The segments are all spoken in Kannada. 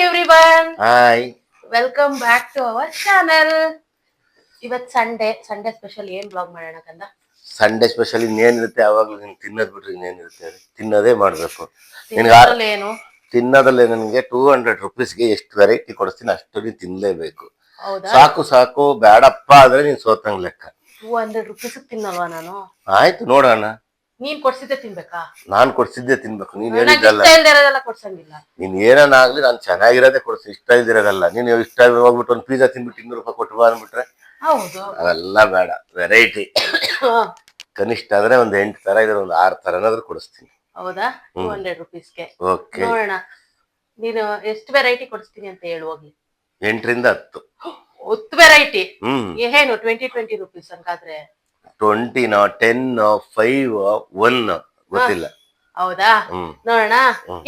Everyone hi welcome back to our channel ಇವತ್ ಸಂಡೇ ಸಂಡೇ ಸ್ಪೆಷಲ್ ಏನ್ ಬ್ಲಾಗ್ ಮಾಡೋಣ ಕಂದ? ಸಂಡೇ ಸ್ಪೆಷಲ್ ಇನ್ನೇನಿರುತ್ತೆ ಯಾವಾಗ್ಲೂ ನೀನ್ ತಿನ್ನದ್ ಬಿಟ್ರೆ ಇನ್ನೇನಿರುತ್ತೆ ಹೇಳಿ? ತಿನ್ನೋದೇ ಮಾಡ್ಬೇಕು. ನಿನ್ಗೆ ಆ- ತಿನ್ನೋದ್ರಲ್ಲಿ ಏನು ತಿನ್ನದಲ್ಲೇ ನನಗೆ ಟೂ ಹಂಡ್ರೆಡ್ ರುಪೀಸ್ಗೆ ಎಷ್ಟು ವೆರೈಟಿ ಕೊಡಿಸ್ತೀನಿ ಅಷ್ಟು ನೀನು ತಿನ್ನಲೇಬೇಕು ಹೌದಾ? ಸಾಕು ಸಾಕು ಬೇಡಪ್ಪ ಆದ್ರೆ ನೀನು ಸೋತಂಗ್ ಲೆಕ್ಕ. ಟೂ ಹಂಡ್ರೆಡ್ ರುಪೀಸ್ ತಿನ್ನಲ್ವಾ ನಾನು? ಆಯ್ತು ನೋಡೋಣ. ನೀನ್ ಕೊಡ್ಸಿದ್ದೆ ತಿನ್ಬೇಕಾ? ನಾನ್ ಕೊಡ್ಸಿದ್ದೆ ತಿನ್ಬೇಕು ನೀನ್ ಹೇಳಿದ್ದಲ್ಲ. ಕೊಡ್ಸಂಗಿಲ್ಲ. ನೀನ್ ಏನಾಗ್ಲಿ ನಾನು ಚೆನ್ನಾಗಿರೋದೇ ಕೊಡ್ಸಿ ಇಷ್ಟ ಇದ್ದಿರೋದಲ್ಲ ನೀನು ಇಷ್ಟ ಹೋಗ್ಬಿಟ್ಟು ಒಂದ್ ಪಿಜ್ಜಾ ತಿನ್ಬಿಟ್ಟು ಇನ್ನೂರು ರೂಪಾಯಿ ಕೊಟ್ಟು ಬಾ ಅಂದ್ಬಿಟ್ರೆ ಹೌದು. ಅವೆಲ್ಲ ಬೇಡ ವೆರೈಟಿ ಕನಿಷ್ಠ ಅಂದ್ರೆ ಒಂದ್ ಎಂಟು ತರ ಇದ್ರೆ ಒಂದ್ ಆರು ತರನಾದ್ರೂ ಕೊಡಿಸ್ತೀನಿ. ಹೌದಾ? ಟೂ ಹಂಡ್ರೆಡ್ ರುಪೀಸ್ಗೆ ಓಕೆ ನೋಡೋಣ. ನೀನು ಎಷ್ಟು ವೆರೈಟಿ ಕೊಡಿಸ್ತೀನಿ ಅಂತ ಹೇಳು ಹೋಗ್ಲಿ. ಎಂಟರಿಂದ ಹತ್ತು. ಹತ್ತು ವೆರೈಟಿ ಏನು ಟ್ವೆಂಟಿ ಟ್ವೆಂಟಿ ರುಪೀಸ್ ಹಂಗಾದ್ರೆ? ಟ್ವೆಂಟಿನ ಟೆನ್ ಫೈವ್ ಒನ್ ಗೊತ್ತಿಲ್ಲ. ಹೌದಾ? ನೋಡೋಣ.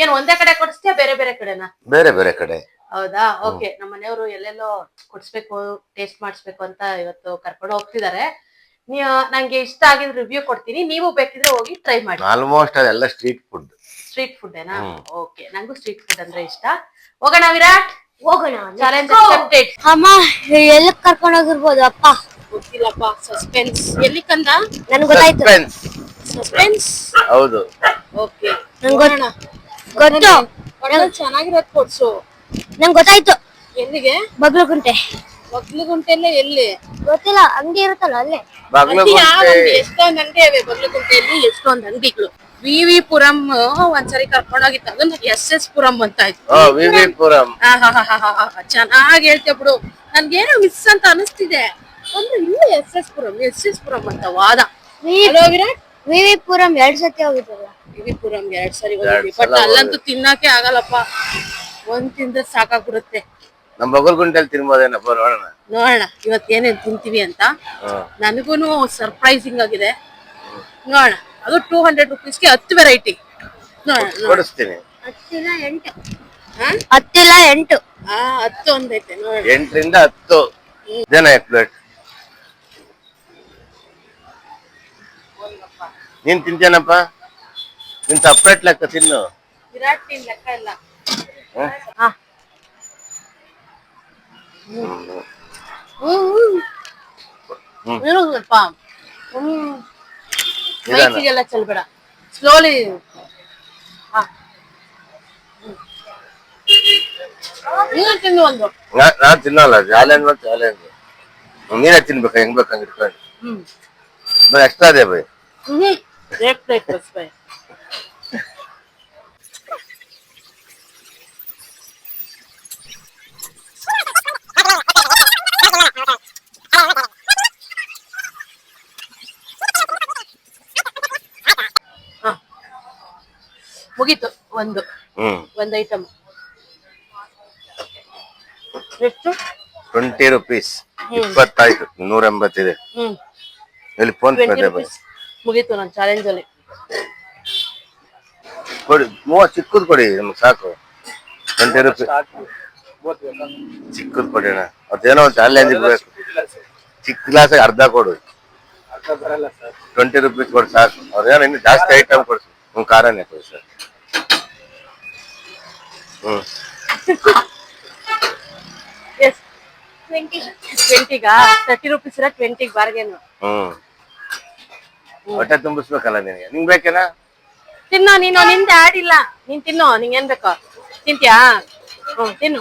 ಏನ್ ಒಂದೇ ಕಡೆ ಕೊಡಿಸ್ತೀಯ ಬೇರೆ ಬೇರೆ ಕಡೆನಾ? ಬೇರೆ ಬೇರೆ ಕಡೆ. ಹೌದಾ? ಓಕೆ ನಮ್ಮ ಮನೆಯವರು ಎಲ್ಲೆಲ್ಲೋ ಕೊಡ್ಸ್ಬೇಕು ಟೇಸ್ಟ್ ಮಾಡಿಸ್ಬೇಕು ಅಂತ ಇವತ್ತು ಕರ್ಕೊಂಡು ಹೋಗ್ತಿದ್ದಾರೆ. ನೀವು ನಂಗೆ ಇಷ್ಟ ಆಗಿದ್ ರಿವ್ಯೂ ಕೊಡ್ತೀನಿ. ನೀವು ಬೇಕಿದ್ರೆ ಹೋಗಿ ಟ್ರೈ ಮಾಡಿ. ಆಲ್ಮೋಸ್ಟ್ ಅದೆಲ್ಲ ಸ್ಟ್ರೀಟ್ ಫುಡ್ ಸ್ಟ್ರೀಟ್ ಫುಡ್ ಏನಾ? ಓಕೆ ನಂಗೂ ಸ್ಟ್ರೀಟ್ ಫುಡ್ ಅಂದ್ರೆ ಇಷ್ಟ. ಹೋಗೋಣ ವಿರಾಟ್? ಹೋಗೋಣ. ಚಾಲೆಂಜ್ ಅಕ್ಸೆಪ್ಟೆಡ್ ಅಮ್ಮ ಎಲ್ಲ ಕರ್ಕೊಂಡು ಹೋಗಿರ್ಬೋದು ಅಪ್ಪ. ಗೊತ್ತಿಲ್ಲಪ್ಪ ಸಸ್ಪೆನ್ಸ್ ಎಲ್ಲಿ ಕಂದ? ನನ್ಗೆ ಗೊತ್ತಾಯ್ತು. Suspense. ಸಸ್ಪೆನ್ಸ್ ಹೌದು. ಓಕೆ ನಂಗೆ ಗೊತ್ತು. ಗೊತ್ತು ಚೆನ್ನಾಗಿರೋದ್ ಕೊಡ್ಸು. ನಂಗೆ ಗೊತ್ತಾಯ್ತು. ಎಲ್ಲಿಗೆ? ಬಗ್ಲಗುಂಟೆ ಬಗ್ಲುಗುಂಟೆಲ್ಲ ಎಲ್ಲಿ? ಗೊತ್ತಿಲ್ಲ. ಅಂಗಡಿ ಇರುತ್ತಲ್ಲ ಅಲ್ಲೇ. ಬಾಗ್ಲಕೋಟೆ ಎಷ್ಟೊಂದ್ ಅಂಗಡಿ? ಇವೆ. ಬಗ್ಲಗುಂಟೆಯಲ್ಲಿ ಎಷ್ಟೊಂದ್ ಅಂಗಡಿಗಳು. ವಿ. ವಿ. ಪುರಂ ಒಂದ್ಸರಿ ಕರ್ಕೊಂಡೋಗಿತ್ತು. ಅದನ್ನ ಎಸ್. ಎಸ್. ಪುರಂ ಅಂತ ಆಯ್ತು. ಹಾ ವಿ. ವಿ. ಪುರಂ. ಚೆನ್ನಾಗಿ ಹೇಳ್ತೀಯ ಬಿಡು. ನನ್ಗೇನೋ ಮಿಸ್ ಅಂತ ಅನಿಸ್ತಿದೆ. ಅಂದ್ರೆ ಇಲ್ಲ S S Puram S S Puram ಅಂತ ವಾದ. Hello Virat. V V Puram ಎರಡ್ ಸತಿ ಹೋಗಿದ್ರಲ್ಲ ವಿವಿ ಪುರಂ ಎರಡ್ ಸರಿ ಹೋಗಿದ್ವಿ. ಬಟ್ ಅಲ್ಲಂತೂ ತಿನ್ನಕ್ಕೆ ಆಗಲ್ಲಪ್ಪ. ಒಂದ್ ತಿಂದ್ರೆ ಸಾಕಾಗ್ಬಿಡುತ್ತೆ. ನಮ್ ಬಗಲ್ಗುಂಟಲ್ಲಿ ತಿನ್ಬೋದೇನಪ್ಪ ನೋಡೋಣ. ನೋಡೋಣ ಇವತ್ ಏನೇನ್ ತಿಂತೀವಿ ಅಂತ. ಹಾ. ನನಗೂನು ಸರ್ಪ್ರೈಸಿಂಗ್ ಆಗಿದೆ. ನೋಡೋಣ ಅದು ಟೂ ಹಂಡ್ರೆಡ್ ರುಪೀಸ್ಗೆ ಹತ್ತು ವೆರೈಟಿ ನೋಡೋಣ. ಕೊಡಿಸ್ತೀನಿ. ಹತ್ತಿಲ್ಲ ಎಂಟು. ಹಾ? ಹತ್ತಿಲ್ಲ ಎಂಟು. ಆ ಹತ್ತು ಒಂದೈತೆ ನೋಡೋಣ. ಎಂಟರಿಂದ ಹತ್ತು. ಜನ ಪ್ಲೇಟ್ ನೀನ್ ತಿಂತೇನಪ್ಪ ನಿನ್ ಸಪ್ರೇಟ್ ಲೆಕ್ಕ ತಿನ್ನು. ವಿರಾಟ್ ಲೆಕ್ಕ ಇಲ್ಲ? ಹಾ? ಹ್ಮ್. ಸ್ವಲ್ಪ. ಹ್ಮ್. ನಿಧಾನ. ಚೆಲ್ಬೇಡ. ಸ್ಲೋಲಿ ನೀನು ತಿನ್ನು ಒಂದು. ನಾ- ನಾನ್ ತಿನ್ನಲ್ಲ. ಚಾಲೆಂಜ್ ಚಾಲೆಂಜ್ ನೀನೇ ತಿನ್ಬೇಕು. ಹೆಂಗ್ ಬೇಕಂಗ್ ಇಟ್ಕೊಂಡು. ಹ್ಮ್. ಬೈ ಎಕ್ಸ್ಟ್ರಾ ಅದೇ ಬೈ ಹ್ಮ್. एक प्लेट बस भाई ಹ. ಮುಗೀತು ಒಂದು ಹ್ಮ್ ಒಂದು ಐಟಮ್ ಎಷ್ಟು ಟ್ವೆಂಟಿ ರುಪೀಸ್ ಇಪ್ಪತ್ತಾಯ್ತು ನೂರ ಎಂಬತ್ತಿದೆ ಹ್ಮ್ ಇಲ್ಲಿ ಫೋನ್ ಪೇ ಮುಗೀತು ನನ್ನ ಚಾಲೆಂಜ್ ಅಲ್ಲಿ. ಕೊಡಿ ಮೂವತ್ತು ಚಿಕ್ಕದ್ ಕೊಡಿ ನಮ್ಗೆ ಸಾಕು. ಟ್ವೆಂಟಿ ರುಪೀಸ್ ಚಿಕ್ಕದ್ ಕೊಡಿ ಅಣ್ಣ. ಅದೇನೋ ಒಂದು ಚಾಲೆಂಜ್ ಇರಬೇಕು ಚಿಕ್ಕ ಗ್ಲಾಸ್ ಅರ್ಧ ಕೊಡು. ಟ್ವೆಂಟಿ ರುಪೀಸ್ ಕೊಡಿ ಸಾಕು. ಅವ್ರೇನೋ ಇನ್ನು ಜಾಸ್ತಿ ಐಟಮ್ ಕೊಡಿ ಹ್ಞೂ ಕಾರನೇ ಕೊಡಿ ಸರ್. ಹ್ಞೂ ಟ್ವೆಂಟಿ ಟ್ವೆಂಟಿಗಾ ತರ್ಟಿ ರುಪೀಸ್ ಇರ ಟ್ವೆಂಟಿಗೆ ಬಾರ್ಗೇನು. ಹ್ಞೂ ಹೊಟ್ಟೆ ತುಂಬಿಸ್ಬೇಕಲ್ಲ ನಿನಗೆ? ನಿಂಗ್ ಬೇಕೇನಾ? ತಿನ್ನೋ ನೀನು ನಿಂದ ಆಡಿಲ್ಲ. ಇಲ್ಲ ನೀನ್ ತಿನ್ನೋ ನಿಂಗೆ ಏನ್ ಬೇಕೋ? ತಿಂತ್ಯಾ? ಹ್ಮ್ ತಿನ್ನು.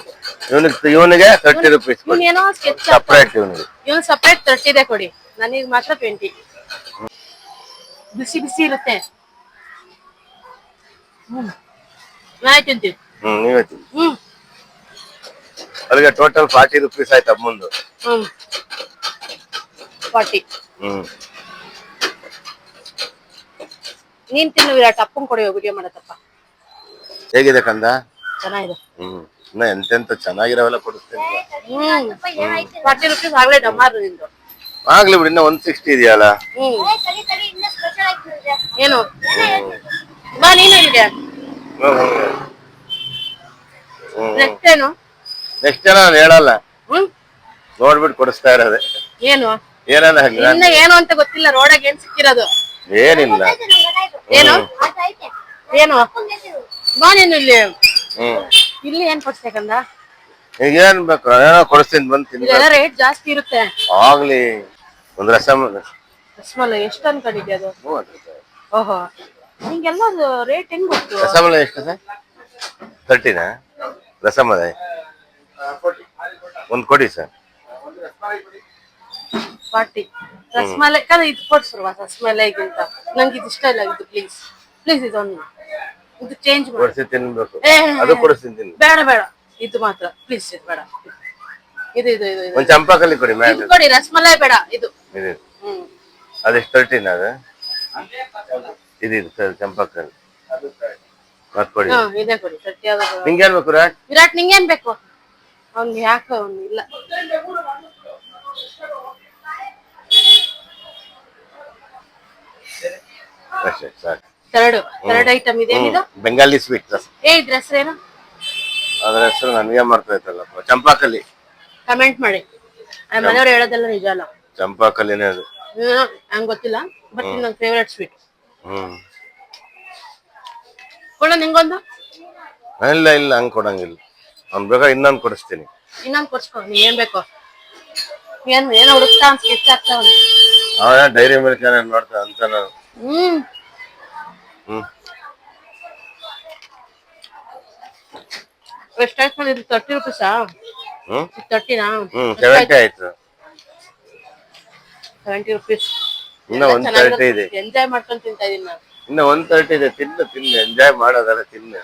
ಇವನಿಗೆ ಇವನಿಗೆ ತರ್ಟಿ ರುಪೀಸ್ ನೀನ್ ಏನೋ ಸ್ಕೆಚ್ ಸಪ್ರೇಟ್ ಇವನಿಗೆ. ಇವನ್ ಸಪ್ರೇಟ್ ತರ್ಟಿದೆ ಕೊಡಿ. ನನಗೆ ಮಾತ್ರ ಟ್ವೆಂಟಿ ಬಿಸಿ ಬಿಸಿ ಇರುತ್ತೆ. ಹ್ಮ್. ನಾಯಿ ತಿಂತೀವಿ ಹ್ಮ್ ನೀವೇ ತಿನ್ನಿ ಹ್ಮ್. ಅಲ್ಲಿಗೆ ಟೋಟಲ್ ಫಾರ್ಟಿ ರುಪೀಸ್ ಆಯ್ತು ಅಮ್ಮಂದು. ಹ್ಮ್. ಫಾರ್ಟಿ ಹ್ಮ್. ನೀನ್ ತಿನ್ನು ವಿರಾಟ್ ಅಪ್ಪನ್ ಕೊಡಿ ವಿಡಿಯೋ ಮಾಡತ್ತಪ್ಪ. ಹೇಗಿದೆ ಕಂದ? ಚೆನ್ನಾಗಿದೆ. ಹ್ಮ್. ಇನ್ನ ಎಂತೆಂತ ಚೆನ್ನಾಗಿರೋವೆಲ್ಲ ಕೊಡಿಸ್ತೇನೆ ಹ್ಮ್. ಫಾರ್ಟಿ ರುಪೀಸ್ ಆಗ್ಲೇ ಡಮಾರ್ ನಿಂದು. ಆಗ್ಲಿ ಬಿಡಿ ಇನ್ನ ಒಂದ್ ಸಿಕ್ಸ್ಟಿ ಇದೆಯಲ್ಲ? ಹ್ಮ್. ಏನು? ಬಾ ನೀನು ಇಲ್ಲಿಗೆ. ನೆಕ್ಸ್ಟ್ ಏನು? ನೆಕ್ಸ್ಟ್ ಜನ ನಾನು ಹೇಳಲ್ಲ. ಹ್ಮ್. ನೋಡ್ಬಿಟ್ಟು ಕೊಡಿಸ್ತಾ ಇರೋದೆ. ಏನು? ಏನಾನ ಹಂಗ ಇನ್ನ ಏನು ಅಂತ ಗೊತ್ತಿಲ್ಲ ರೋಡಾಗ ಏನ್ ಸಿಕ್ಕಿರೋದು? ಏನಿಲ್ಲ. ಏನು? ಏನು? ಬಾ ನೀನು ಇಲ್ಲಿ. ಹ್ಮ್. ಇಲ್ಲಿ ಏನ್ ಕೊಡ್ಸ್ಬೇಕಂದ? ಈಗ ಏನ್ ಬೇಕು? ಏನೋ ಕೊಡಿಸ್ತೀನಿ ಬಂದು ತಿನ್ನಿ ರೇಟ್ ಜಾಸ್ತಿ ಇರುತ್ತೆ. ಆಗ್ಲಿ ಒಂದ್ ರಸಮಲ ರಸಮಲೈ ಎಷ್ಟು ಅನ್ಕೊಂಡಿದ್ದೆ ಅದು? ಓಹೋ. ನಿಂಗೆಲ್ಲ ರೇಟ್ ಹೆಂಗ್ ಗೊತ್ತು? ರಸಮಲೈ ಎಷ್ಟು ಸರ್? ತರ್ಟಿನಾ ರಸಮಲ ಒಂದ್ ಕೊಡಿ ಸರ್. ಫಾರ್ಟಿ. ರಸಮಲೈ ಕದ ಇದು ಕೊಡ್ಸ್ರುವ ರಸಮಲೈಗಿಂತ. ನಂಗೆ ಇದು ಇಷ್ಟ ಇಲ್ಲ ಇದು ಪ್ಲೀಸ್ ಪ್ಲೀಸ್ ಇದೊಂದು ಇದು ಚೇಂಜ್ ಕೊಡಿಸಿ ತಿನ್ಬೇಕು. ಅದು ಕೊಡಿಸ್ತೀನಿ ತಿನ್ನಿ ಬೇಡ ಬೇಡ. ಇದು ಮಾತ್ರ. ಪ್ಲೀಸ್ ಇದು ಬೇಡ. ಇದು ಇದು ಇದು ಒಂದು ಚಂಪಾಕಲ್ಲಿ ಕೊಡಿ ಇದು ಕೊಡಿ ರಸಮಲೈ ಬೇಡ ಇದು. ಇದು ಅದೆಷ್ಟು ತರ್ಟಿನ ಅದು? ಇದು ಇದು ಚಂಪಾಕಲ್ಲಿ. ಮತ್ ಕೊಡಿ. ಇದೇ ಕೊಡಿ ತರ್ಟಿ ಯಾವ್ದು ನಿಂಗೆ ಏನ್ ಬೇಕು ರಾಟ್ ವಿರಾಟ್ ನಿಂಗೇನ್ ಬೇಕು? ಅವ್ನ್ ಯಾಕೆ ಅವ್ನು ಇಲ್ಲ. ಅಷ್ಟೇ ಸಾಕು ಐಟಮ್ ಬೆಂಗಾಲಿ ಸ್ವೀಟ್ ಏ ಡ್ರೆಸ್ ಹೆಸರೇನು ಅದ್ರ ಹೆಸರು ನನಗೆ ಮಾಡ್ತಾ ಇತ್ತಲ್ಲ ಚಂಪಾಕಲ್ಲಿ ಕಮೆಂಟ್ ಮಾಡಿ. ಮನೆಯವ್ರು ಹೇಳೋದೆಲ್ಲ ನಿಜ ಅಲ್ಲ. ಚಂಪಾಕಲ್ಲಿನೇ ಅದು. ಏನೋ ನಂಗೆ ಗೊತ್ತಿಲ್ಲ. ಬಟ್ ನನ್ನ ಫೇವ್ರೆಟ್ ಸ್ವೀಟ್ ಹ್ಮ್. ಕೊಡ ನಿಂಗೊಂದು? ಇಲ್ಲ ಇಲ್ಲ ಹಂಗ್ ಕೊಡಂಗಿಲ್ಲ. ಅವ್ನು ಬೇಕಾ ಇನ್ನೊಂದ್ ಕೊಡಿಸ್ತೀನಿ. ಇನ್ನೊಂದು ಕೊಡ್ಸ್ಕೊ. ನೀ ಏನ್ ಬೇಕು? ಏನ್ ಏನೋ ಹುಡುಕ್ತಾ ಸ್ಕೆಚ್ ಆಗ್ತಾವ ಡೈರಿ ಮಿಲ್ಕ್ ಏನೇನ್ ಮಾಡ್ತಾ ಅಂತ ನಾನು ಹ್ಮ್. ಹ್ಮ್. ಎಷ್ಟಾಯ್ತು ಇದು ತರ್ಟಿ ರುಪೀಸಾ ಹ್ಮ್. ತರ್ಟಿನಾ ಹ್ಮ್ ಸೆವೆಂಟಿ ಆಯ್ತು? ಸೆವೆಂಟಿ ರುಪೀಸ್ ಇನ್ನ ಒಂದ್ ತರ್ಟಿ ಇದೆ. ಎಂಜಾಯ್ ಮಾಡ್ಕೊಂಡು ತಿಂತಾ ಇದೀನಿ ನಾನು. ಇನ್ನ ಒಂದ್ ತರ್ಟಿ ಇದೆ ತಿನ್ನು ತಿನ್ನು ಎಂಜಾಯ್ ಮಾಡೋದಲ್ಲ ತಿನ್ನು.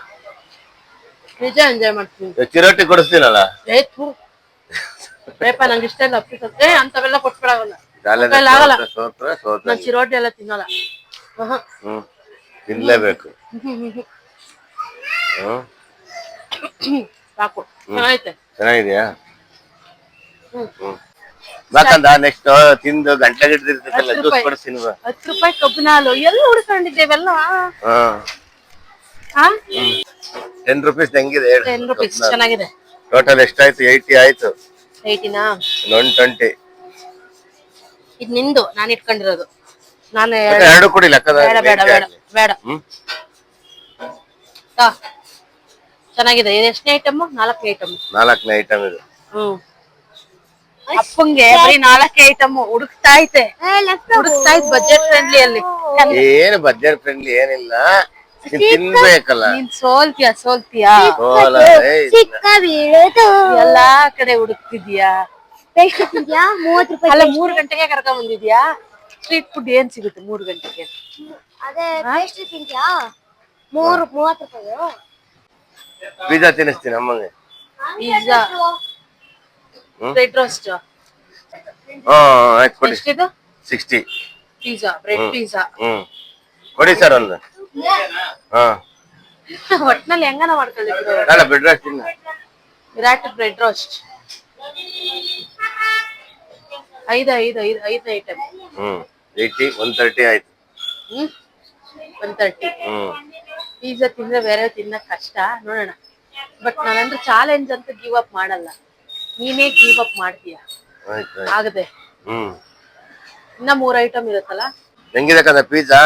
ನಿಜ ಎಂಜಾಯ್ ಮಾಡ್ತೀನಿ. ಚಿರೋಟಿ ಕೊಡಿಸ್ತೀನಲ್ಲ? ಏ ಥೂ. ರೇಪ ನಂಗೆ ಇಷ್ಟ ಇಲ್ಲ ಅಪ್ಪಿಸ್ ಏ ಅಂತವೆಲ್ಲ ಕೊಟ್ಬಿಡಾಗಲ್ಲ. ಸೋತ್ರ ಸೋತ್ರ. ನಾನು ಚಿರೋಟಿ ಎಲ್ಲ ತಿನ್ನಲ್ಲ. ಹ್ಮ್. ತಿನ್ಲೇಬೇಕು. ಹ್ಮ್. ಸಾಕು. ಚೆನ್ನಾಗೈತೆ. ಚೆನ್ನಾಗಿದ್ಯಾ? ಹ್ಮ್. ಹ್ಮ್. ಬಾಕಂದ ನೆಕ್ಸ್ಟ್ ತಿಂದು ಗಂಟೆ ಗಿಡ್ದಿರ್ತೈತಲ್ಲ ಜ್ಯೂಸ್. ಕೊಡಿಸ್ತೀನಿ ಬಾ ಹತ್ತು ರೂಪಾಯಿ ಕಬ್ಬಿನ ಹಾಲು ಎಲ್ಲ ಹುಡ್ಕೊಂಡಿದ್ದೇವೆಲ್ಲ. ಹಾ. ಟೆನ್ ರುಪೀಸ್ ಹೆಂಗಿದೆ ಟೆನ್ ರುಪೀಸ್ ಚೆನ್ನಾಗಿದೆ. ಟೋಟಲ್ ಎಷ್ಟಾಯ್ತು? ಏಯ್ಟಿ ಆಯ್ತು. ಏಯ್ಟಿನಾ ಒನ್ ಟ್ವೆಂಟಿ ಇದು ನಿಂದು ನಾನು ಇಟ್ಕೊಂಡಿರೋದು. ನಾನು ಎರಡು ಕೊಡಿ ಲೆಕ್ಕದ ಬೇಡ ಬೇಡ ಬೇಡ ಬೇಡ. ತಾ. ಚೆನ್ನಾಗಿದೆ. ಇದು ಎಷ್ಟನೇ ಐಟಮ್ ನಾಲ್ಕನೇ ಐಟಮ್ ನಾಲ್ಕನೇ ಐಟಮ್ ಇದು. ಹ್ಮ್. ಅಪ್ಪಂಗೆ ಬರೀ ನಾಲ್ಕೇ ಐಟಮ್ ಹುಡುಕ್ತಾ ಐತೆ ಹುಡುಕ್ತಾ ಐತೆ ಬಜೆಟ್ ಫ್ರೆಂಡ್ಲಿ ಅಲ್ಲಿ. ಏನು ಬಜೆಟ್ ಫ್ರೆಂಡ್ಲಿ ಏನಿಲ್ಲ. ನೀನ್ ತಿನ್ಬೇಕಲ್ಲ. ನೀನ್ ಸೋಲ್ತೀಯ ಸೋಲ್ತೀಯಾ? ಸೋಲ ಏಯ್, ಚಿಕ್ಕ ಬೀಳೋದು. ಎಲ್ಲಾ ಕಡೆ ಹುಡುಕ್ತಿದ್ಯಾ ಎಷ್ಟು ತಿಂದ್ಯಾ ಮೂವತ್ ರೂಪಾಯಿ ಅಲ್ಲ ಮೂರ್ ಗಂಟೆಗೆ ಕರ್ಕೊಂಡ್ ಬಂದಿದ್ಯಾ ಸ್ಟ್ರೀಟ್ ಫುಡ್ ಏನ್ ಸಿಗುತ್ತೆ ಮೂರು ಗಂಟೆಗೆ? ಅದೇ ಪೇಸ್ಟ್ರಿ ತಿಂದ್ಯಾ ಮೂರು ಮೂವತ್ ರೂಪಾಯಿ ಪಿಜ್ಜಾ ತಿನ್ನಿಸ್ತೀನಿ ಅಮ್ಮಂಗೆ. ಪಿಜ್ಜಾ ಬ್ರೆಡ್ ರೋಸ್ಟ್ ಹಾ ಆಯ್ತು ಕೊಡಿ. ಎಷ್ಟಿದು? ಸಿಕ್ಸ್ಟಿ ಪಿಜ್ಜಾ ಬ್ರೆಡ್ ಪಿಜ್ಜಾ ಹ್ಮ್. ಕೊಡಿ ಸರ್ ಒಂದು. ಹಾ. ಒಟ್ನಲ್ಲಿ ಹೆಂಗನ ರೈಸ್ ತಿನ್ನ. ವಿರಾಟ್ ಬ್ರೆಡ್ ರೋಸ್ಟ್ ಐದು ಐದು ಐದು ಐದು ಐಟಮ್ ಹ್ಮ್. ಏಯ್ಟಿ ಒನ್ ತರ್ಟಿ ಆಯ್ತು. ಹ್ಮ್? One thirty hmm. ಪಿಜ್ಜಾ ತಿಂದ್ರೆ ಬೇರೆ ತಿನ್ನಕ್ ಕಷ್ಟ ನೋಡೋಣ. ಬಟ್ ನಾನಂದ್ರೆ ಚಾಲೆಂಜ್ ಅಂತ ಗಿವ್ ಅಪ್ ಮಾಡಲ್ಲ. ನೀನೇ ಗಿವ್ ಅಪ್ ಮಾಡ್ತೀಯ? ಆಯ್ತು ಆಯ್ತು. ಆಗದೆ. ಹ್ಮ್. ಇನ್ನ ಮೂರ್ ಐಟಮ್ ಇರುತ್ತಲ್ಲ? ಹೆಂಗಿದೆ ಕದ ಪಿಜ್ಜಾ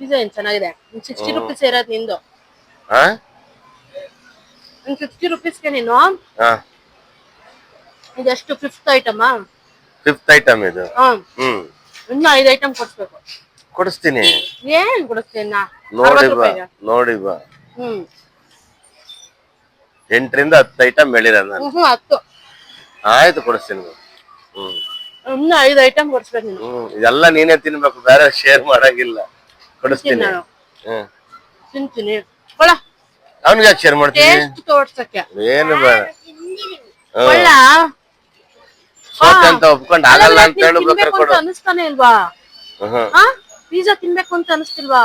ಪಿಜ್ಜಾ ಏನ್ ಚೆನ್ನಾಗಿದೆ? ಸಿಕ್ಸ್ಟಿ ರುಪೀಸ್ ಇರೋದ್ ನಿಂದು? ಹಾ ಸಿಕ್ಸ್ಟಿ ರುಪೀಸ್ಗೆ ನೀನು? ಹಾ ಇದೆಷ್ಟು ಫಿಫ್ತ್ ಐಟಮ್ ಫಿಫ್ತ್ ಐಟಮ್ ಇದು. ಹ್ಮ್. ಇನ್ನು ಐದು ಐಟಮ್ ಕೊಡ್ಸ್ಬೇಕು. ಕೊಡಿಸ್ತೀನಿ. ಏನ್ ಕೊಡಿಸ್ತೀನ ನೋಡಿ ಬಾ ನೋಡಿ ಬಾ. ಹ್ಮ್. ಎಂಟರಿಂದ ಹತ್ತು ಐಟಮ್ ಹೇಳಿರ ನಾನು. ಹ್ಮ್ ಹತ್ತು. ಆಯ್ತು ಕೊಡಿಸ್ತೀನಿ ಬಾ. ಹ್ಮ್. ಇನ್ನು ಐದು ಐಟಮ್ ಕೊಡಿಸ್ಬೇಕು ನೀನು. ಹ್ಮ್ ಇದೆಲ್ಲ ನೀನೇ ತಿನ್ಬೇಕು ಬೇರೆ ಶೇರ್ ಮಾಡಂಗಿಲ್ಲ. ಕೊಡಿಸ್ತೀನಿ. ನಾನು ಹ್ಮ್. ತಿಂತೀನಿ. ಕೊಳ ಅವ್ನಿಗೆ ಯಾಕೆ ಶೇರ್ ಮಾಡ್ತೀನಿ ತೋರ್ಸಕ್ಕೆ. ಏನು ಬೇಡ. ಕೊಳ ಸೋತೆ ಅಂತ ಒಪ್ಕೊಂಡ್ ಆಗಲ್ಲ ಅಂತ ಹೇಳ್ಬೇಕಾರೆ ತಿನ್ಬೇಕು ಕೊಡು. ಅಂತ ಅನಿಸ್ತಾನೆ ಇಲ್ವಾ? ಹ್ಮ್ ಆ ಪಿಜ್ಜಾ ತಿನ್ಬೇಕು ಅಂತ ಅನಿಸ್ತಿಲ್ವಾ?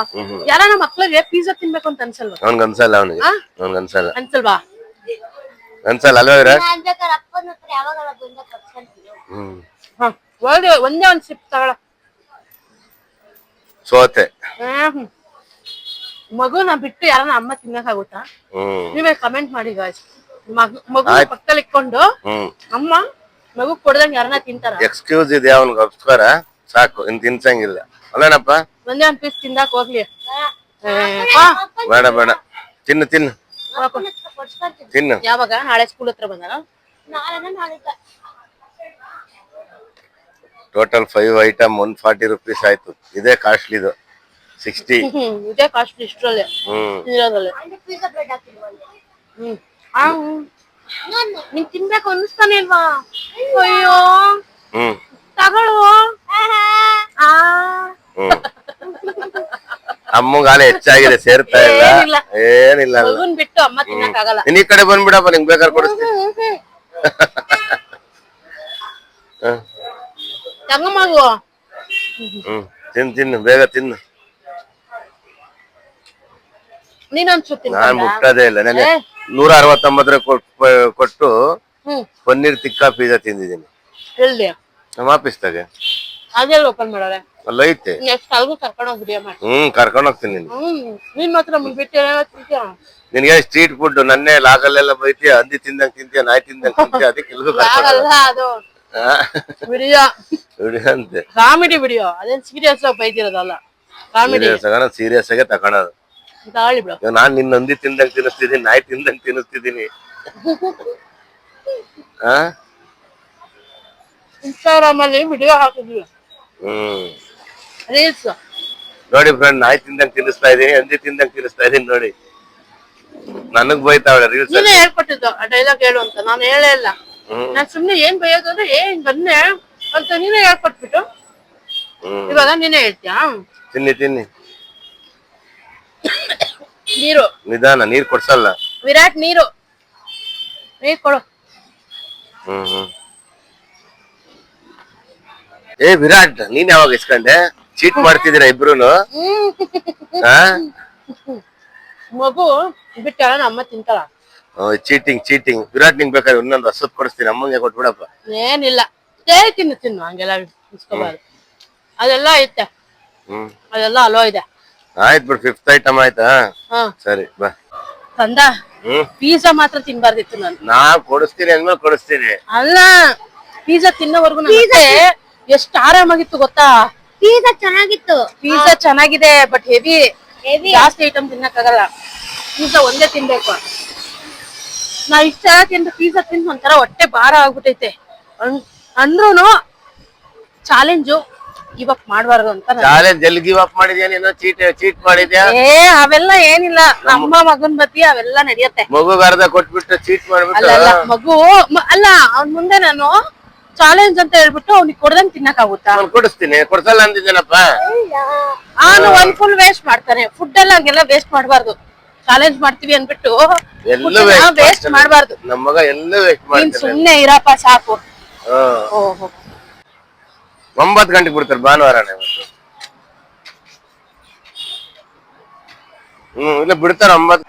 ಯಾರ ನಮ್ಮ ಮಕ್ಳಿಗೆ ಪಿಜ್ಜಾ ತಿನ್ಬೇಕು ಅಂತ ಅನ್ಸಲ್ವಾ? ಅವ್ನ್ಗ್ ಅನ್ಸಲ್ಲ ಅವನಿಗೆ. ಆ? ಅವ್ನ್ಗ್ ಅನ್ಸಲ್ಲ. ಅನ್ಸಲ್ವಾ? ಅನ್ಸಲ್ಲ ಅಲ್ವಾ ವಿರಾಟ್ ನಾನ್ ಬೇಕಾದ್ರೆ ಅಪ್ಪನ ಹತ್ರ ಯಾವಾಗ ಬಂದ ಕರ್ಸ್ಕೊಂತೀನಿ ಹ್ಮ್. ಹ. ಒಂದೇ ಒಂದೇ ಒಂದ್ ಸಿಪ್ ತಗೊಳ ಸೋತೆ. ಹ್ಮ್ ಮಗುನ ಬಿಟ್ಟು ಯಾರನ್ನ ಅಮ್ಮ ತಿನ್ನಕ್ಕಾಗುತ್ತಾ? ಹ್ಮ್. ನೀವೇ ಕಮೆಂಟ್ ಮಾಡಿ ಗಾಯ್ಸ್ ಮಗು. ಪಕ್ಕದಲ್ಲಿ ಇಟ್ಕೊಂಡು ಹ್ಮ್. ಅಮ್ಮ ಮಗು ಕೊಡ್ದಂಗ್ ಯಾರನ್ನ ತಿಂತಾರ? ಎಕ್ಸ್ಕ್ಯೂಸ್ ಇದೆ ಅವನಿಗೋಸ್ಕರ ಸಾಕು ಇನ್ ತಿನ್ಸಂಗಿಲ್ಲ. ಅಲ್ಲೇನಪ್ಪ? ಒಂದೇ ಒಂದ್ ಪೀಸ್ ತಿಂದಾಕ್ ಹೋಗ್ಲಿ. ಬೇಡ ಬೇಡ. ತಿನ್ನು ತಿನ್ನು. ತಿನ್ನು. ಯಾವಾಗ? ನಾಳೆ ಸ್ಕೂಲ್ ಹತ್ರ ಬಂದ ನಾಳೆನ ನಾಳಿದ್ದ total five item one forty rupees ಆಯ್ತು. ಇದೇ ಕಾಸ್ಟ್ಲಿದು ಸಿಕ್ಸ್ಟಿ ಇದೇ ಕಾಸ್ಟ್ ಇಷ್ಟರಲ್ಲೇ. ಹ್ಮ್. ಇರೋದ್ರಲ್ಲೇ. ಹ್ಮ್. ನಿಂಗ್ ತಿನ್ಬೇಕು ಅನ್ನಿಸ್ತಾನೆ ಇಲ್ವಾ ಅಯ್ಯೋ ತಗೊಳ್ಳು. ಆ. ಹ್ಮ್. ಹೆಚ್ಚಾಗಿದೆ ಸೇರ್ತಾ ಇಲ್ಲ. ಏನಿಲ್ಲ. ಮಗುನ್ ಬಿಟ್ಟು ಅಮ್ಮ ತಿನ್ನಕ್ಕಾಗಲ್ಲ. ನೀನ್ ಈ ಕಡೆ ಬಂದ್ಬಿಡಪ್ಪ ನಿಂಗ್ ಬೇಕಾದ್ರೆ ಕೊಡಿಸ್ತೀನಿ. ತಗೋ ಮಗು. ಹ್ಮ್. ತಿನ್ ತಿನ್ನು ಬೇಗ ತಿನ್ನು ನೀನೊಂದ್ ಸುತ್ತಿ ನಾನ್ ಮುಟ್ಟದೇ ಇಲ್ಲ. ನನಗೆ. ನೂರ ಅರವತ್ತೊಂಬತ್ತರ ಕೊಟ್ಟು ಹ್ಮ್. ಪನ್ನೀರ್ ತಿಕ್ಕಾ ಪಿಜ್ಜಾ ತಿಂದಿದ್ದೀನಿ. ಹೇಳಿ. ನಮ್ಮ ಆಫೀಸ್ದಾಗೆ ಅದೆಲ್ಲ ಓಪನ್ ಮಾಡೋರೆ. ಅಲ್ಲ ಐತೆ. ನೆಕ್ಸ್ಟ್ ಅಲ್ಗೂ ಕರ್ಕೊಂಡು ಹೋಗಿ ವಿಡಿಯೋ ಮಾಡಿ. ಹ್ಮ್ ಕರ್ಕೊಂಡ್ ಹೋಗ್ತೀನಿ ನೀನು. ಹ್ಮ್ ನೀನ್ ಮಾತ್ರ ನಿನ್ಗೆ ಸ್ಟ್ರೀಟ್ ಫುಡ್ ನನ್ನೇ ಲಾಗಲ್ಲೆಲ್ಲ ಬೈತೀಯ ಹಂದಿ ತಿಂದಂಗ್ ತಿಂತೀಯ ನಾಯಿ ತಿಂದಂಗ್ ತಿಂತೀಯ ಅದಕ್ಕೆ ಇಲ್ಗೂ ಆಗಲ್ಲ ಅದು. ವಿಡಿಯೋ ಅಂತೆ. ಕಾಮಿಡಿ ವಿಡಿಯೋ ಅದೇನ್ ಸೀರಿಯಸ್ ಆಗಿ ಬೈದಿರೋದಲ್ಲ ಕಾಮಿಡಿ ಸೀರಿಯಸ್ ಆಗಿ ತಗೊಳೋದು. ಬಿಡು. ನಾನ್ ನಿನ್ನ ನಂದಿ ತಿಂದಂಗ್ ತಿನ್ನಿಸ್ತಿದ್ದೀನಿ ನಾಯಿ ತಿಂದಂಗ್ ತಿನ್ನಿಸ್ತಿದ್ದೀನಿ ಆ? ಇನ್ಸ್ಟಾಗ್ರಾಮ್ ಅಲ್ಲಿ ವಿಡಿಯೋ ಹಾಕಿದ್ವಿ. ಹ್ಮ್. ರೀಲ್ಸ್ ನೋಡಿ ಫ್ರೆಂಡ್ ನಾಯಿ ತಿಂದಂಗ್ ತಿನ್ನಿಸ್ತಾ ಇದೀನಿ ಹಂದಿ ತಿಂದಂಗ್ ತಿನ್ನಿಸ್ತಾ ಇದೀನಿ ನೋಡಿ. ನನಗ್ ಬೈತಾವಳೆ ರೀಲ್ಸ್ ನೀನೇ ಹೇಳ್ಕೊಟ್ಟಿದ್ದು ಆ ಡೈಲಾಗ್ ಹೇಳು ಅಂತ ನಾನು ಹೇಳೇ ಇಲ್ಲ. ಹ್ಮ್. ನಾನ್ ಸುಮ್ನೆ ಏನ್ ಬೈಯೋದು ಅಂದ್ರೆ ಏನ್ ಬಂದೆ ಅಂತ ನೀನೇ ಹೇಳ್ಕೊಟ್ಬಿಟ್ಟು. ಹ್ಮ್. ಇವಾಗ ನೀನೇ ಹೇಳ್ತೀಯಾ? ತಿನ್ನಿ ತಿನ್ನಿ. ನೀರು. ನಿಧಾನ ನೀರ್ ಕೊಡ್ಸಲ್ಲ. ವಿರಾಟ್ ನೀರು. ನೀರ್ ಕೊಡು. ಹ್ಮ್ ಹ್ಮ್. ಏ ವಿರಾಟ್ ನೀನ್ ಯಾವಾಗ ಇಸ್ಕೊಂಡೆ? ಚೀಟ್ ಮಾಡ್ತಿದಿರ ಇಬ್ರುನು? ಆ ಮಗು ಬಿಟ್ಟ ನಮ್ಮ ತಿಂತಾಳ. ಚೀಟಿಂಗ್ ಚೀಟಿಂಗ್ ವಿರಾಟ್ ನಿಂಗ್ ಬೇಕಾದ್ರೆ ಇನ್ನೊಂದು ಹಸತ್ ಕೊಡಿಸ್ತೀನಿ. ಅಮ್ಮಂಗೆ ಕೊಟ್ಬಿಡಪ್ಪ. ಏನಿಲ್ಲ. ಏ ತಿನ್ನು. ತಿನ್ನು ಹಂಗೆಲ್ಲ ಇಸ್ಕೋಬಾರ್ದು. ಅದೆಲ್ಲ ಐತೆ. ಹ್ಮ್. ಅದೆಲ್ಲ ಅಲೋ ಇದೆ. ಆಯ್ತು ಬಿಡು ಫಿಫ್ತ್ ಐಟಮ್ ಆಯ್ತಾ? ಹಾ. ಸರಿ ಬಾ. ತಂದ ಹ್ಮ್. ಪಿಜ್ಜಾ ಮಾತ್ರ ತಿನ್ಬಾರ್ದಿತ್ತು ನಾನು. ನಾ ಕೊಡಿಸ್ತೀನಿ ಅಂದ್ಮೇಲೆ ಕೊಡಿಸ್ತೀನಿ. ಅಲ್ಲ ಪಿಜ್ಜಾ ತಿನ್ನೋವರೆಗೂ ಮತ್ತೆ ಎಷ್ಟು ಆರಾಮಾಗಿತ್ತು ಗೊತ್ತಾ? ಪಿಜ್ಜಾ ಚೆನ್ನಾಗಿತ್ತು. ಪಿಜ್ಜಾ ಚೆನ್ನಾಗಿದೆ ಬಟ್ ಹೆವಿ ಹೆವಿ ಜಾಸ್ತಿ ಐಟಮ್ ತಿನ್ನಕ್ಕಾಗಲ್ಲ. ಪಿಜ್ಜಾ ಒಂದೇ ತಿನ್ಬೇಕು. ನಾ ಇಷ್ಟ ತಿಂದು ಪಿಜ್ಜಾ ತಿಂದು ಒಂಥರ ಹೊಟ್ಟೆ ಭಾರ ಆಗ್ಬಿಟ್ಟೈತೆ ಅನ್- ಅಂದ್ರೂನು ಚಾಲೆಂಜು ಅಪ್ ಮಾಡ್ಬಾರ್ದು ಅಂತ ನಾನು- ಚಾಲೆಂಜ್ ಎಲ್ಲಿ ಗಿವ್ ಅಪ್ ಮಾಡಿದ್ಯಾ ನೀನು? ಚೀಟ್ ಚೀಟ್ ಮಾಡಿದ್ಯಾ? ಏ ಅವೆಲ್ಲ ಏನಿಲ್ಲ. ನಮ್ಮ ಮಗನ್ ಬತ್ತಿ ಅವೆಲ್ಲ ನಡೆಯುತ್ತೆ. ಮಗುಗ್ ಅರ್ಧ ಕೊಟ್ಬಿಟ್ಟು ಚೀಟ್ ಅಲ್ಲ ಅಲ್ಲ ಮಗು ಮ- ಅಲ್ಲ ಅವ್ನ್ ಮುಂದೆ ನಾನು ಚಾಲೆಂಜ್ ಅಂತ ಹೇಳ್ಬಿಟ್ಟು ಅವ್ನಿಗೆ ಕೊಡ್ದಂಗ್ ತಿನ್ನಕ್ಕಾಗುತ್ತಾ? ನಾನು ಕೊಡಿಸ್ತೀನಿ. ಕೊಡ್ಸಲ್ಲ ಅಂದಿದ್ದೇನಪ್ಪ? ಅವನು ಒಂದ್ ಫುಲ್ ವೇಸ್ಟ್ ಮಾಡ್ತಾನೆ. ಫುಡ್ ಎಲ್ಲ ಹಂಗೆಲ್ಲ ವೇಸ್ಟ್ ಮಾಡಬಾರ್ದು. ಚಾಲೆಂಜ್ ಮಾಡ್ತೀವಿ ಅನ್ಬಿಟ್ಟು ಎಲ್ಲ ವೇಸ್ಟ್ ವೇಸ್ಟ್ ಮಾಡ್ಬಾರ್ದು. ನಮ್ಮ ಮಗ ಎಲ್ಲ ವೇಸ್ಟ್ ನೀನ್ ಮಾಡ್ತಾನೆ ಸುಮ್ನೆ ಇರಪ್ಪ ಸಾಕು. ಓಹೋ. ಒಂಬತ್ತು ಗಂಟೆಗೆ ಬಿಡ್ತಾರೆ ಭಾನುವಾರನೇ ಇವತ್ತು. ಹ್ಮ್ ಇಲ್ಲ ಬಿಡ್ತಾರೆ ಒಂಬತ್ತು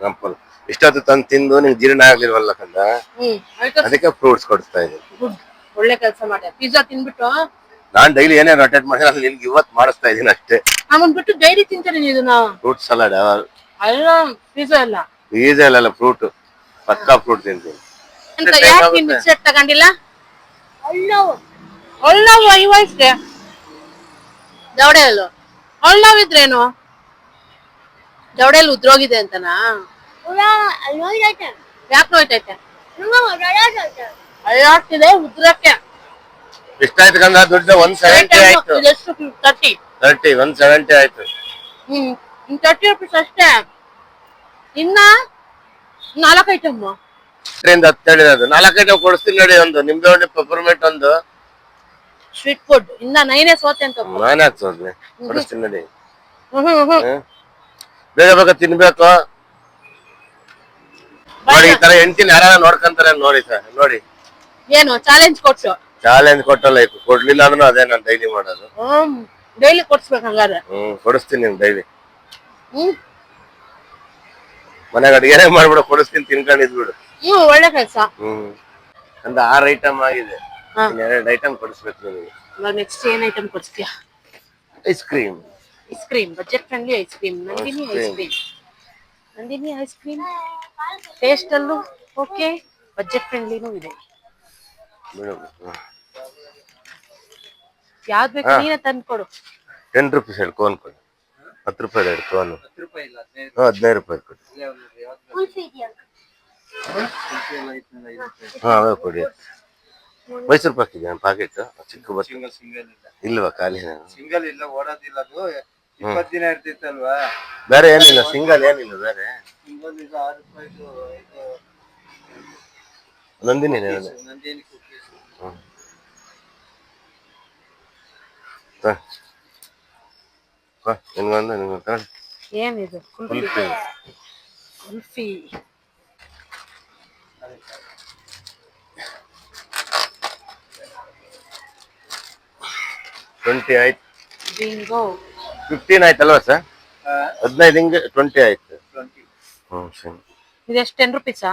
ಗಂಪಲ್. ಇಷ್ಟೊತ್ತು ತಂದು ತಿಂದು ನಿಂಗೆ ಜೀರ್ಣ ಆಗ್ಲಿಲ್ವಲ್ಲ ಕಂದ? ಹ್ಮ್ ಅದಕ್ಕೆ ಫ್ರೂಟ್ಸ್ ಕೊಡಿಸ್ತಾ ಇದ್ದೀನಿ ಒಳ್ಳೆ ಕೆಲಸ ಮಾಡಿ ಪಿಜ್ಜಾ ತಿನ್ಬಿಟ್ಟು ನಾನ್ ಡೈಲಿ ಏನೇ ರೊಟೇಟ್ ಮಾಡಿ ಅಲ್ಲಿ ನಿನ್ಗೆ ಇವತ್ತು ಮಾಡಿಸ್ತಾ ಇದೀನಿ ಅಷ್ಟೇ. ಅವನ್ ಬಿಟ್ಟು ಡೈರಿ ತಿಂತಾರೆ ಫ್ರೂಟ್ ಸಲಾಡ್ ಅಲ್ಲ ಪಿಜ್ಜಾ ಇಲ್ಲ ಈಜಿ ಅಲ್ಲ ಫ್ರೂಟ್ ಪಕ್ಕಾ ಫ್ರೂಟ್ ತಿಂತೀನಿ. ಅಂತ ಯಾಕೆ ಆಗುತ್ತೆ. ಮಿಕ್ಸೆಟ್ ತಗೊಂಡಿಲ್ಲ? ಈ ವಯಸ್ಸಿಗೆ ದವಡೆ ಅಲ್ಲು ಒಳ್ಳವ್ ಇದ್ರೇನು ದವಡೆಯಲ್ಲಿ ಉದ್ರೋಗಿದೆ ಅಂತನಾ? ಯಾಕೆ ನೋಯ್ತೈತೆ ನಂಗೆ ಅಳ್ಳಾಡ್ತಿದೆ ಉದ್ರಕ್ಕೆ. ಎಷ್ಟಾಯ್ತು ಕಂದ ದುಡ್ಡು ಒನ್ ಸೆವೆಂಟಿ ಆಯ್ತು. ತರ್ಟಿ ತರ್ಟಿ ಒನ್ ಸೆವೆಂಟಿ ಆಯ್ತು. ಹ್ಮ್ ತರ್ಟಿ ರುಪೀಸ್ ಅಷ್ಟೇ. ಇನ್ನ ನಾಲ್ಕು ಐಟಮ್ ಹತ್ತರಿಂದ ಹತ್ತು ಹೇಳಿರೋದು ನಾಲ್ಕು ಗಂಟೆ ಕೊಡಿಸ್ತೀನಿ ನೋಡಿ ಒಂದು ನಿಂಬೆ ಹಣ್ಣು ಪೆಪರ್ಮೆಂಟ್ ಒಂದು. ಸ್ವೀಟ್ ಫುಡ್ ಇನ್ನ ನೈನೇ ಸೋತೆ ಅಂತ ನಾನೇ ಹಾಕ್ಸೋದ್ನಿ ಕೊಡಿಸ್ತೀನಿ ನೋಡಿ. ಹ್ಮ್. ಬೇಗ ಬೇಗ ತಿನ್ಬೇಕು. ನೋಡಿ ಈ ತರ ಹೆಂಡತಿನ ಯಾರ ನೋಡ್ಕೊಂತಾರೆ ನೋಡಿ ಸರ್ ನೋಡಿ. ಏನು ಚಾಲೆಂಜ್ ಕೊಟ್ಟು. ಚಾಲೆಂಜ್ ಕೊಟ್ಟಲ್ಲ ಇತ್ತು ಕೊಡ್ಲಿಲ್ಲ ಅಂದ್ರೂ ಅದೇ ನಾನು ಡೈಲಿ ಮಾಡೋದು. ಹ್ಮ್ ಡೈಲಿ ಕೊಡ್ಸ್ಬೇಕು ಹಂಗಾದ್ರೆ. ಹ್ಮ್ ಕೊಡಿಸ್ತೀನಿ ನಿಮ್ಗೆ ಡೈಲಿ ಹ್ಮ್. ಮನೆಗೆ ಅಡಿಗೆನೆ ಮಾಡ್ಬಿಡು ಕೊಡಿಸ್ತೀನಿ ತಿನ್ಕೊಂಡಿದ್ಬಿಡು. ಹ್ಮ್ ಒಳ್ಳೆ ಕೆಲಸ. ಹ್ಮ್ ಒಂದು ಆರ್ ಐಟಮ್ ಆಗಿದೆ. ಹಾ. ಎರಡು ಐಟಮ್ ಕೊಡಿಸ್ಬೇಕು ನಿಮಗೆ. ಇವಾಗ ನೆಕ್ಸ್ಟ್ ಏನ್ item ಕೊಡ್ಸ್ತೀಯಾ? Ice cream ice cream budget friendly ice cream Nandini ice cream Nandini ice cream taste ಅಲ್ಲೂ ಓಕೆ ಬಜೆಟ್ ಫ್ರೆಂಡ್ಲಿನೂ ಇದೆ. ಯಾವ್ದು ಬೇಕು ನೀನೇ ತಂದ್ಕೊಡು ಟೆನ್ ರುಪೀಸ್ ಹೇಳಿ ಕೋನ್ ಕೊಡಿ. ಹತ್ತು ರೂಪಾಯಿ ಹೇಳಿ ಕೋನು ಹತ್ತು ರೂಪಾಯಿ ಇಲ್ಲ ಹದಿನೈದು ಹದಿನೈದು ರೂಪಾಯಿ ಕೊಡಿ ಹಾ ಅವೇ ಕೊಡಿ. ಮೈಸೂರು ಪಾಕ್ ಇದೆಯಾ ಪಾಕೆಟ್ ಚಿಕ್ಕ ಬಸ್ ಸಿಂಗಲ್ ಸಿಂಗಲ್ ಇಲ್ಲ. ಇಲ್ವಾ ಖಾಲಿ? ಸಿಂಗಲ್ ಇಲ್ಲ ಓಡೋದಿಲ್ಲ ಅದು. ಇಪ್ಪತ್ತು ದಿನ ಇರ್ತಿತ್ತಲ್ವಾ? ಬೇರೆ ಏನಿಲ್ಲ ಸಿಂಗಲ್ ಏನಿಲ್ಲ ಬೇರೆ. ಸಿಂಗಲ್ ಇದು ಆರು ರೂಪಾಯಿದು ನಂದಿನಿ ನಂದಿನಿ. ಕುಕೀಸ್ ನಿನ್ಗೊಂದು ನಿನ್ಗೊಂದು. ತಗೊಳ್ಳಿ. ಏನಿದು ಕುಲ್ಫಿ. ಕುಲ್ಫಿ. ಟ್ವೆಂಟಿ ಆಯ್ತು. ಬಿಂಗೋ ಫಿಫ್ಟೀನ್ ಆಯ್ತಲ್ವಾ ಸರ್ ಹದಿನೈದು ಹಿಂಗೆ ಟ್ವೆಂಟಿ ಆಯ್ತು. ಹ್ಞೂ ಸರಿ. ಇದೆಷ್ಟು ಟೆನ್ ರುಪೀಸಾ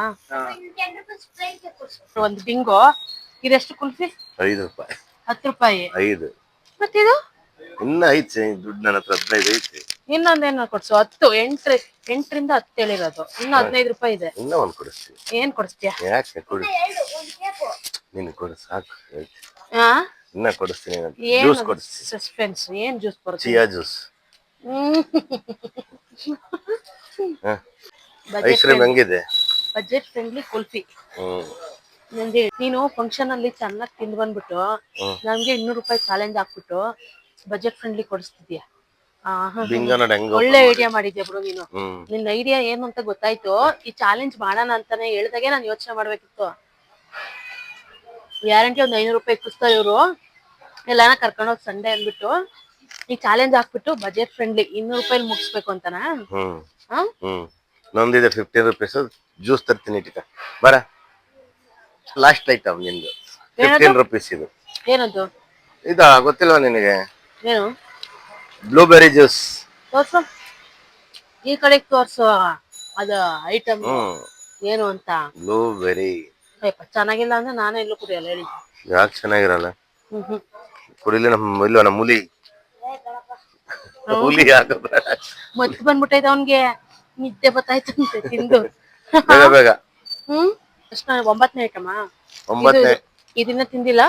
ಒಂದು ಬಿಂಗೋ ಇದೆಷ್ಟು ಕುಲ್ಫಿ? ಐದು ರೂಪಾಯಿ. ಹತ್ತು ರೂಪಾಯಿ. ಐದು. ಮತ್ತಿದು? ಇನ್ನೂ ಐತೆ ದುಡ್ಡು ನನ್ನ ಹತ್ರ ಹದಿನೈದು ಐತೆ ಇನ್ನೊಂದೇನೋ ಕೊಡ್ಸು ಹತ್ತು ಎಂಟ್ರ ಎಂಟರಿಂದ ಹತ್ತು ಹೇಳಿರೋದು. ಇನ್ನೂ ಹದಿನೈದು ರೂಪಾಯಿ ಇದೆ. ಇನ್ನೂ ಒಂದು ಕೊಡಿಸ್ತೀವಿ ಏನು ಕೊಡಿಸ್ತೀಯ? ಯಾಕೆ ಕೊಡಿ? ಎರಡು ಒಂದು ಕೇಕು. ನೀನು ಕೊಡು ಸಾಕು ಹಾ ಆ? ಇನ್ನ ಕೊಡಿಸ್ತೀನಿ ಜ್ಯೂಸ್ ಕೊಡಿಸ್ತೀನಿ ಸಸ್ಪೆನ್ಸ್ ಏನ್ ಜ್ಯೂಸ್ ಬರುತ್ತೆ ಚಿಯಾ ಜ್ಯೂಸ್ ಐಸ್ ಕ್ರೀಮ್ ಹೆಂಗಿದೆ? ಬಜೆಟ್ ಫ್ರೆಂಡ್ಲಿ ಕುಲ್ಫಿ ನಂಗೆ ನೀನು ಫಂಕ್ಷನ್ ಅಲ್ಲಿ ಚೆನ್ನಾಗಿ ತಿಂದು ಬಂದ್ಬಿಟ್ಟು ನಮ್ಗೆ ಇನ್ನೂರು ರೂಪಾಯಿ ಚಾಲೆಂಜ್ ಹಾಕ್ಬಿಟ್ಟು ಬಜೆಟ್ ಫ್ರೆಂಡ್ಲಿ ಕೊಡಿಸ್ತಿದ್ಯಾ? ಒಳ್ಳೆ ಐಡಿಯಾ ಮಾಡಿದ್ಯಾ ಬಿಡು ನೀನು. ನಿನ್ನ ಐಡಿಯಾ ಏನು ಅಂತ ಗೊತ್ತಾಯ್ತು. ಈ ಚಾಲೆಂಜ್ ಮಾಡೋಣ ಅಂತಾನೆ ಹೇಳ್ದಾಗೆ ನಾನು ಯೋಚನೆ ಮಾಡ್ಬೇಕಿತ್ತು. ಗ್ಯಾರಂಟಿ ಒಂದ್ ಐನೂರು ರೂಪಾಯಿ ಇಕ್ಕಿಸ್ತಾರೆ ಇವರು. ಎಲ್ಲಾನ ಕರ್ಕೊಂಡೋಗಿ ಸಂಡೆ ಅಂದ್ಬಿಟ್ಟು ಈ ಚಾಲೆಂಜ್ ಹಾಕ್ಬಿಟ್ಟು ಬಜೆಟ್ ಫ್ರೆಂಡ್ಲಿ ಇನ್ನೂರು ರೂಪಾಯಿ ಮುಗಿಸ್ಬೇಕು ಅಂತನಾ? ಹ್ಮ್. ಹಾ? ಹ್ಮ್. ನೊಂದಿದೆ ಫಿಫ್ಟೀನ್ ರುಪೀಸ್ ಜ್ಯೂಸ್ ತರ್ತೀನಿ ಇಟ್ಕ ಬರ. ಲಾಸ್ಟ್ ಐಟಮ್ ನಿಂದು. ಫಿಫ್ಟೀನ್ ರುಪೀಸ್ ಇದು. ಏನದು? ಇದಾ ಗೊತ್ತಿಲ್ವಾ ನಿನಗೆ? ಏನು? ಬ್ಲೂಬೆರಿ ಜ್ಯೂಸ್ ತೋರ್ಸು. ಈ ಕಡೆ ತೋರ್ಸು ಅದ ಐಟಮ್ ಹ್ಮ್. ಏನು ಅಂತ? ಬ್ಲೂಬೆರಿ ಅಯ್ಯಪ್ಪ ಚೆನ್ನಾಗಿಲ್ಲ ಅಂದ್ರೆ ನಾನೇ ಎಲ್ಲೂ ಕುಡಿಯಲ್ಲ ಹೇಳಿ. ಯಾಕೆ ಚೆನ್ನಾಗಿರಲ್ಲ? ಹ್ಮ್ ಹ್ಮ್. ಕುಡಿಲಿ ನಮ್ಮ ಇಲ್ವಾ ನಮ್ಮ ಹುಲಿ? ಹುಲಿ ಮದ್ದು ಬಂದ್ಬಿಟ್ಟೈತೆ ಅವನ್ಗೆ. ನಿದ್ದೆ ಬತ್ತಾಯ್ತಂತೆ ತಿಂದು. ಬೇಗ ಬೇಗ. ಹ್ಮ್? ಅಷ್ಟ ಒಂಬತ್ತನೇ ಐಟಮ್ ಒಂಬತ್ತನೇ. ಇದನ್ನ ತಿಂದಿಲ್ಲ.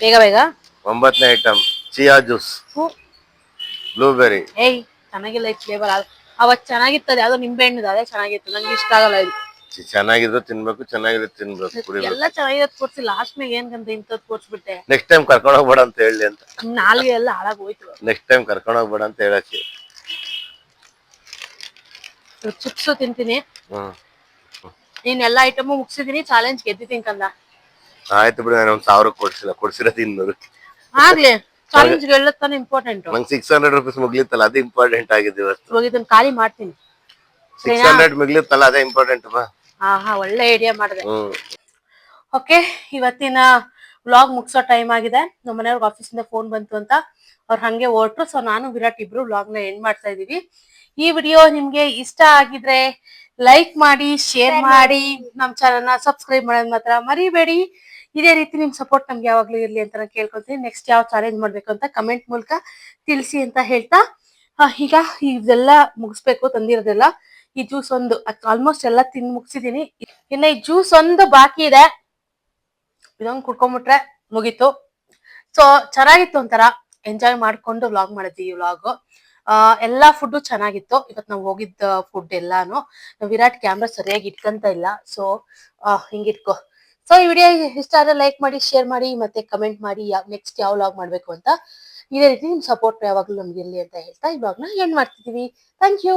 ಬೇಗ ಬೇಗ. ಒಂಬತ್ತನೇ ಐಟಮ್ ಚಿಯಾ ಜ್ಯೂಸ್ ಬ್ಲೂಬೆರಿ ಏಯ್ ಚೆನ್ನಾಗಿಲ್ಲ ಈ ಫ್ಲೇವರ್ ಅವತ್ ಚೆನ್ನಾಗಿತ್ತದ. ಯಾವ್ದೋ ನಿಂಬೆ ಹಣ್ಣು ಅದೇ ಚೆನ್ನಾಗಿತ್ತು. ನಂಗೆ ಇಷ್ಟ ಆಗಲ್ಲ ಇದು. ಚೆನ್ನಾಗಿದ್ರು ತಿನ್ಬೇಕು ಚೆನ್ನಾಗಿದ್ರೆ ತಿನ್ಬೇಕು ಕುಡಿಬೇಕು. ಎಲ್ಲ ಚೆನ್ನಾಗಿರೋದ್ ಕೊಡ್ಸಿ ಲಾಸ್ಟ್ ಮೇಲೆ ಏನ್ಕಂತ ಇಂಥದ್ದು ಕೊಡ್ಸ್ಬಿಟ್ಟೆ? ನೆಕ್ಸ್ಟ್ ಟೈಮ್ ಕರ್ಕೊಂಡು ಹೋಗ್ಬೇಡ ಅಂತ ಹೇಳಿ ಅಂತ. ನಾಲ್ಗೆ ಎಲ್ಲ ಹಾಳಾಗೋಯ್ತು ನೆಕ್ಸ್ಟ್ ಟೈಮ್ ಕರ್ಕೊಂಡು ಹೋಗ್ಬೇಡ ಅಂತ ಹೇಳಕ್ಕೆ. ಚಿಪ್ಸು ತಿಂತೀನಿ. ಹ್ಮ್ ನೀನ್ ಎಲ್ಲಾ ಐಟಮ್ ಮುಗಿಸಿದೀನಿ ಚಾಲೆಂಜ್ ಗೆದ್ದಿದ್ದೀನಿ ಕಂದ. ಆಯ್ತು ಬಿಡು ನಾನು ಒಂದ್ ಸಾವಿರ ಕೊಡ್ಸಿಲ್ಲ ಕೊಡ್ಸಿರೋದು ಇನ್ನೂರು ಆಗ್ಲಿ ಚಾಲೆಂಜ್ ಗೆಲ್ಲತ್ತಾನೆ ಇಂಪಾರ್ಟೆಂಟ್ ನಂಗೆ ಸಿಕ್ಸ್ ಹಂಡ್ರೆಡ್ ರುಪೀಸ್ ಮುಗ್ಲಿತ್ತಲ್ಲ ಅದು ಇಂಪಾರ್ಟೆಂಟ್ ಆಗಿದೆ ಇವತ್ತು. ಇವಾಗ ಇದನ್ನ ಖಾಲಿ ಮಾಡ್ತೀನಿ. ಸಿಕ್ಸ್ ಹಂಡ್ರೆಡ್ ಮುಗ್ಲಿತ್ತಲ್ಲ ಅದೇ ಇಂಪಾರ್ಟೆಂಟ್ ಬಾ. ಹಾ ಹಾ ಒಳ್ಳೆ ಐಡಿಯಾ ಮಾಡಿದೆ. ಹ್ಮ್. ಓಕೆ ಇವತ್ತಿನ ವ್ಲಾಗ್ ಮುಗಿಸೋ ಟೈಮ್ ಆಗಿದೆ. ನಮ್ಮ ಮನೆಯವ್ರಿಗೆ ಆಫೀಸಿಂದ ಫೋನ್ ಬಂತು ಅಂತ ಅವ್ರು ಹಂಗೆ ಹೊರಟ್ರು. ಸೊ ನಾನು ವಿರಾಟ್ ಇಬ್ರು ವ್ಲಾಗ್ನ ಎಂಡ್ ಮಾಡ್ತಾ ಇದೀವಿ ಈ ವಿಡಿಯೋ ನಿಮ್ಗೆ ಇಷ್ಟ ಆಗಿದ್ರೆ ಲೈಕ್ ಮಾಡಿ ಶೇರ್ ಮಾಡಿ ನಮ್ ಚಾನಲ್ನ ಸಬ್ಸ್ಕ್ರೈಬ್ ಮಾಡೋದ್ ಮಾತ್ರ ಮರಿಬೇಡಿ. ಇದೇ ರೀತಿ ನಿಮ್ ಸಪೋರ್ಟ್ ನಮ್ಗೆ ಯಾವಾಗ್ಲೂ ಇರ್ಲಿ ಅಂತ ನಾನು ಕೇಳ್ಕೊತೀನಿ. ನೆಕ್ಸ್ಟ್ ಯಾವ ಚಾಲೆಂಜ್ ಮಾಡ್ಬೇಕು ಅಂತ ಕಮೆಂಟ್ ಮೂಲಕ ತಿಳಿಸಿ ಅಂತ ಹೇಳ್ತಾ ಈಗ ಇದೆಲ್ಲ ಮುಗಿಸ್ಬೇಕು ತಂದಿರೋದೆಲ್ಲ. ಈ ಜ್ಯೂಸ್ ಒಂದು ಆಲ್ಮೋಸ್ಟ್ ಎಲ್ಲ ತಿನ್ ಮುಗಿಸಿದೀನಿ. ಇನ್ನ ಈ ಜ್ಯೂಸ್ ಒಂದು ಬಾಕಿ ಇದೆ. ಇದೊಂದು ಕುಡ್ಕೊಂಡ್ಬಿಟ್ರೆ ಮುಗೀತು. ಸೊ ಚೆನ್ನಾಗಿತ್ತು ಒಂಥರ. ಎಂಜಾಯ್ ಮಾಡ್ಕೊಂಡು ವ್ಲಾಗ್ ಮಾಡಿದ್ವಿ ಈ ವ್ಲಾಗ್ ಎಲ್ಲಾ ಫುಡ್ ಚೆನ್ನಾಗಿತ್ತು. ಇವತ್ತು ನಾವು ಹೋಗಿದ್ದ ಫುಡ್ ಎಲ್ಲಾನು. ನಾವ್ ವಿರಾಟ್ ಕ್ಯಾಮ್ರಾ ಸರಿಯಾಗಿ ಇಟ್ಕಂತ ಇಲ್ಲ. ಸೊ ಹಿಂಗಿಟ್ಕೋ ಸೊ ಈ ವಿಡಿಯೋ ಇಷ್ಟ ಆದ್ರೆ ಲೈಕ್ ಮಾಡಿ ಶೇರ್ ಮಾಡಿ, ಮತ್ತೆ ಕಮೆಂಟ್ ಮಾಡಿ ನೆಕ್ಸ್ಟ್ ಯಾವ ವ್ಲಾಗ್ ಮಾಡ್ಬೇಕು ಅಂತ ಇದೇ ರೀತಿ ನಿಮ್ ಸಪೋರ್ಟ್ ಯಾವಾಗ್ಲೂ ನಮ್ಗೆ ಇರ್ಲಿ ಅಂತ ಹೇಳ್ತಾ ಇವಾಗ ಎಂಡ್ ಮಾಡ್ತಿದೀವಿ. Thank you